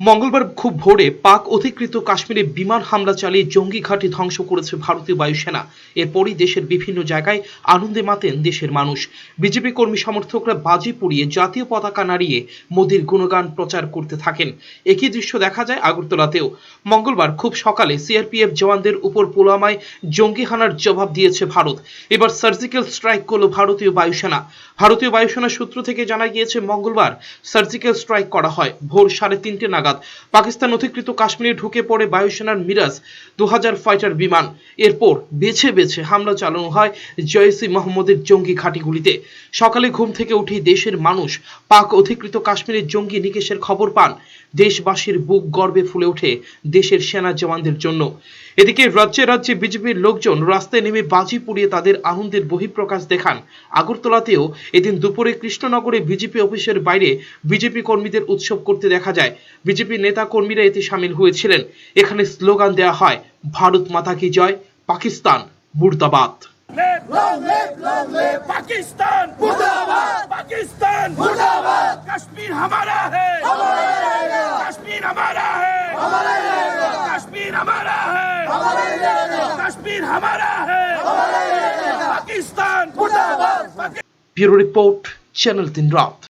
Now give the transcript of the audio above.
মঙ্গলবার খুব ভোরে পাক অধিকৃত কাশ্মীরে বিমান হামলা চালিয়ে জঙ্গি ঘাঁটি ধ্বংস করেছে ভারতীয় বায়ুসেনা। এরপরই দেশের বিভিন্ন জায়গায় আনন্দে মাতেন দেশের মানুষ। বিজেপি কর্মী সমর্থকরা বাজি পুড়িয়ে জাতীয় পতাকা নাড়িয়ে মোদীর গুণগান প্রচার করতে থাকেন। একই দৃশ্য দেখা যায় আগরতলাতেও। মঙ্গলবার খুব সকালে সিআরপিএফ জওয়ানদের উপর পুলওয়ামায় জঙ্গি হানার জবাব দিয়েছে ভারত। এবার সার্জিক্যাল স্ট্রাইক করল ভারতীয় বায়ুসেনা। ভারতীয় বায়ুসেনা সূত্র থেকে জানা গিয়েছে, মঙ্গলবার সার্জিক্যাল স্ট্রাইক করা হয়। ভোর সাড়ে তিনটে নাগাদ। পাকিস্তান অধিকৃত কাশ্মীরে ঢুকে পড়ে বায়ুসেনার মিরাজ দু ফাইটার বিমান। এরপর বেছে বেছে হামলা চালানো হয় জয়সি মোহাম্মদের জঙ্গি ঘাঁটিগুলিতে। সকালে ঘুম থেকে উঠে দেশের মানুষ পাক অধিকৃত কাশ্মীরের জঙ্গি নিকেশের খবর পান। দেশবাসীর বুক গর্বে ফুলে ওঠে দেশের সেনা জওয়ানদের জন্য। এদিকে রাজ্যে রাজ্যে বিজেপির লোকজন রাস্তায় নেমে বাজি পুড়িয়ে তাদের আনন্দের বহিঃপ্রকাশ দেখান। আগরতলাতেও এদিন দুপুরে কৃষ্ণনগরে বিজেপি অফিসের বাইরে বিজেপি কর্মীদের উৎসব করতে দেখা যায়। বিজেপি নেতা কর্মীরা এতে সামিল হয়েছিলেন। এখানে স্লোগান দেয়া হয় ভারত মাতা কি জয় পাকিস্তান মুর্দাবাদ। পাকিস্তান ব্যুরো রিপোর্ট চ্যানেল তিন রাত।